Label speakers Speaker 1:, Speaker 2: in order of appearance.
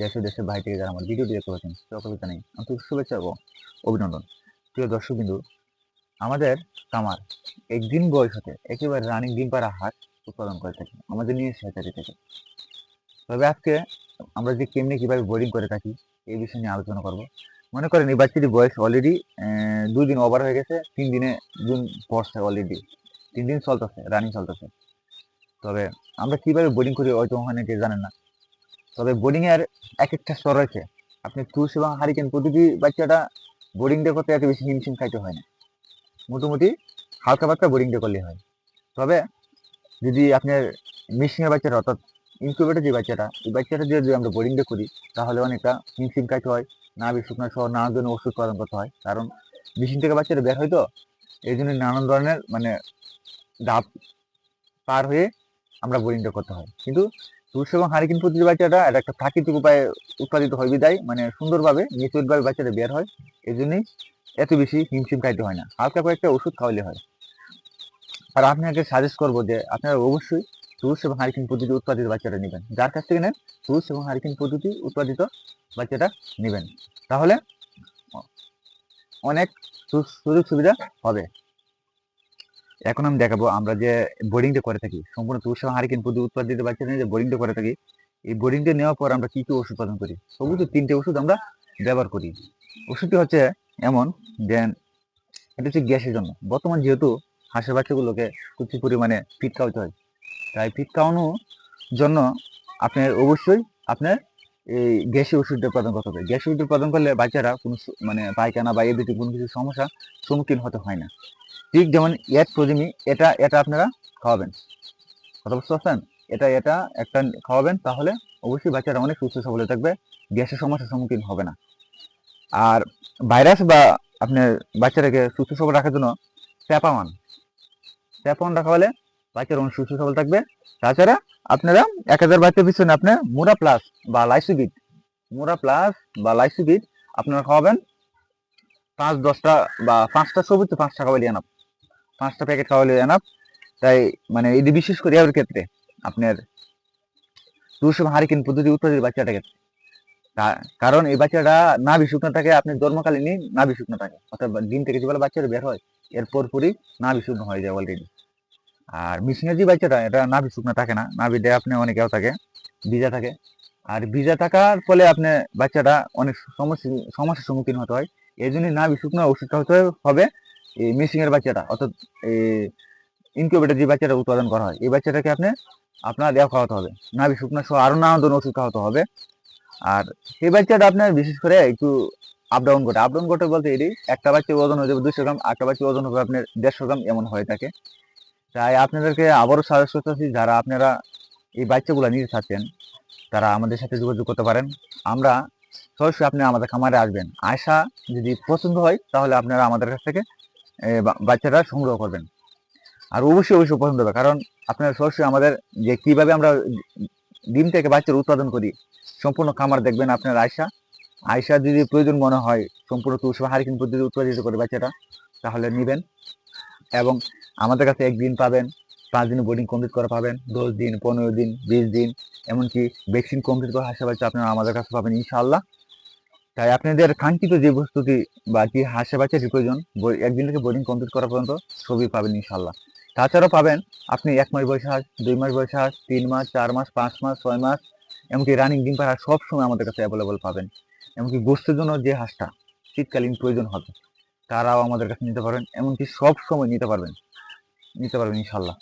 Speaker 1: দেশ দেশের বাইরে থেকে যারা আমার ভিডিওটি দেখতে পাচ্ছেন, সকলকে জানাই আন্তরিক শুভেচ্ছা এবং অভিনন্দন। প্রিয় দর্শক বিন্দু, আমাদের কামার একদিন বয়স হতে একেবারে রানিং ডিম পাড়া হাঁস উৎপাদন করে থাকি, আমাদের নিয়ে সহায়তা থেকে। তবে আজকে আমরা যে কেমনি কীভাবে বোর্ডিং করে থাকি, এই বিষয় নিয়ে আলোচনা করব। মনে করেন এই বাচ্চাটির বয়স অলরেডি দুই দিন ওভার হয়ে গেছে, তিন দিনে দিন পড়ছে অলরেডি তিন দিন চলতেছে, রানিং চলতেছে। তবে আমরা কীভাবে বোর্ডিং করি, হয়তো অনেকে জানেন না। তবে বোর্ডিং এর এক একটা স্তর রয়েছে। আপনি তুষ এবং হারিকেন প্রতিটি বাচ্চাটা বোর্ডিং ডে করতে এত বেশি হিমশিম খাইতে হয় না। মোটামুটি হালকা পাতলা ডে করলে হয়। তবে যদি আপনার মিশিংয়ের বাচ্চাটা অর্থাৎ ইনকিউবেটর যে বাচ্চাটা, এই বাচ্চাটা যদি আমরা বোর্ডিং ডে করি, তাহলে অনেকটা হিমশিম খাইতে হয়, না শুকনো সহ নানান ধরনের ওষুধ প্রদান করতে হয়। কারণ মেশিন থেকে বাচ্চাটা বের হয় তো, এই জন্য নানান ধরনের মানে ডাব পার হয়ে আমরা বোরিংটা করতে হয়। কিন্তু তুলস এবং হারিকিন পদ্ধতির বাচ্চাটা এটা একটা প্রাকৃতিক উপায়ে উৎপাদিত হয় বিদায় মানে সুন্দরভাবে নিচুটভাবে বাচ্চাটা বের হয়। এই জন্যই এত বেশি হিমশিম খাইতে হয় না। হালকা কয়েকটা ওষুধ খাওয়ালে হয়। আর আপনাকে সাজেস্ট করব যে আপনারা অবশ্যই তুলস এবং হারিকিন পদ্ধতি উৎপাদিত বাচ্চাটা নেবেন। যার কাছ থেকে নেন, তুলস এবং হারিকিন পদ্ধতি উৎপাদিত বাচ্চাটা নেবেন। তাহলে অনেক সুযোগ সুবিধা হবে। এখন আমি দেখাবো, আমরা যে বোর্ডিংটা করে থাকি, সম্পূর্ণ এবং হারিকেন পদ্ধতি উৎপাদিত বাচ্চা নিয়ে যে বোর্ডিংটা করে থাকি, এই বোর্ডিংটা নেওয়ার পর আমরা কি কি ওষুধ প্রদান করি? সবুজ তিনটে ওষুধ আমরা ব্যবহার করি। ওষুধটি হচ্ছে এমন যে এটা হচ্ছে গ্যাসের জন্য। বর্তমান যেহেতু হাঁসের বাচ্চাগুলোকে প্রচুর পরিমাণে ফিট খাওয়াতে হয়, তাই ফিট খাওয়ানোর জন্য আপনার অবশ্যই আপনার এই গ্যাসের ওষুধটা উৎপাদন করতে হবে। গ্যাসের ওষুধ প্রদান করলে বাচ্চারা কোনো মানে পায়খানা বা এদিকে কোনো কিছু সমস্যা সম্মুখীন হতে হয় না। ঠিক যেমন এর প্রতিমি এটা এটা আপনারা খাওয়াবেন। কথা বুঝতে পারছেন? এটা এটা একটা খাওয়াবেন, তাহলে অবশ্যই বাচ্চারা অনেক সুস্থ সবল থাকবে, গ্যাসের সমস্যার সম্মুখীন হবে না। আর ভাইরাস বা আপনার বাচ্চাটাকে সুস্থ সবল রাখার জন্য প্যাপামান প্যাপামান রাখা হলে বাচ্চারা অনেক সুস্থ সবল থাকবে। তাছাড়া আপনারা এক হাজার বাচ্চার পিছনে আপনার মুরা প্লাস বা লাইসোবিট, মুরা প্লাস বা লাইসোবিট আপনারা খাওয়াবেন। পাঁচ, দশটা বা পাঁচটা সবুজ, পাঁচটা খাওয়ালে আনাপ। পাঁচটা প্যাকেট খাওয়ালে আনাপ তাই মানে এই বিশেষ করে এর ক্ষেত্রে আপনার দুশো হারিকেন পদ্ধতি উৎপাদিত বাচ্চাটা ক্ষেত্রে। কারণ এই বাচ্চাটা নাভি শুকনো থাকে, আপনি জন্মকালীনই নাভি শুকনো থাকে। অর্থাৎ ডিম থেকে যেবেলা বাচ্চাটা বের হয় এর পরপরই নাভি শুকনো হয়ে যায় অলরেডি আর মিশিংয়ের যে বাচ্চাটা, এটা নাভি শুকনো থাকে না। নাভি দেয় আপনি অনেকেও থাকে, ভিজা থাকে। আর ভিজা থাকার ফলে আপনি বাচ্চাটা অনেক সমস্যা, সমস্যার সম্মুখীন হতে হয়। এই জন্য নাভি শুকনো ওষুধটা হতে হবে। এই মিশিং এর বাচ্চাটা, অর্থাৎ ইনকিউবেটর যে বাচ্চাটা উৎপাদন করা হয়, এই বাচ্চাটাকে আপনি, আপনার দেওয়া খাওয়াতে হবে। নাভি শুকনো সহ আরও নানা ধরনের ওষুধ খাওয়াতে হবে। আর সেই বাচ্চাটা আপনার বিশেষ করে একটু আপ ডাউন করে আপ ডাউন করতে বলতে এটি একটা বাচ্চার ওজন হয়ে যাবে দুশো গ্রাম একটা বাচ্চার ওজন হবে আপনার দেড়শো গ্রাম এমন হয়ে থাকে। তাই আপনাদেরকে আবারও সাজেস্ট করতেছি, যারা আপনারা এই বাচ্চাগুলো নিতে চাচ্ছেন, তারা আমাদের সাথে যোগাযোগ করতে পারেন। আমরা সরাসরি আপনি আমাদের খামারে আসবেন। আসা যদি পছন্দ হয়, তাহলে আপনারা আমাদের কাছ থেকে বাচ্চারা সংগ্রহ করবেন। আর অবশ্যই অবশ্যই পছন্দ হবে। কারণ আপনারা সরাসরি আমাদের যে কীভাবে আমরা ডিম থেকে বাচ্চার উৎপাদন করি, সম্পূর্ণ খামার দেখবেন আপনার আয়সা। আয়সা যদি প্রয়োজন মনে হয়, সম্পূর্ণ তুলসী বা হারিকেন পদ্ধতি উৎপাদিত করে বাচ্চাটা তাহলে নেবেন। এবং আমাদের কাছে একদিন পাবেন, পাঁচ দিন বোর্ডিং কমপ্লিট করা পাবেন, দশ দিন, পনেরো দিন, বিশ দিন, এমনকি ভ্যাকসিন কমপ্লিট করা হাসা বাচ্চা আপনারা আমাদের কাছে পাবেন ইনশাআল্লাহ। তাই আপনাদের কাঙ্ক্ষিত যে বস্তুটি বা যে হাসা বাচ্চাটি প্রয়োজন একদিন থেকে বোর্ডিং কমপ্লিট করা পর্যন্ত সবই পাবেন ইনশাল্লাহ তাছাড়াও পাবেন আপনি এক মাস বয়সে হাঁস, দুই মাস বয়সে হাঁস, তিন মাস, চার মাস, পাঁচ মাস, ছয় মাস, এমনকি রানিং ডিম পাড়া সব সময় আমাদের কাছে অ্যাভেলেবল পাবেন। এমনকি গোস্তের জন্য যে হাঁসটা শীতকালীন প্রয়োজন হবে, তারাও আমাদের কাছে নিতে পারবেন, এমনকি সব সময় নিতে পারবেন নিতে পারবেন ইনশাল্লাহ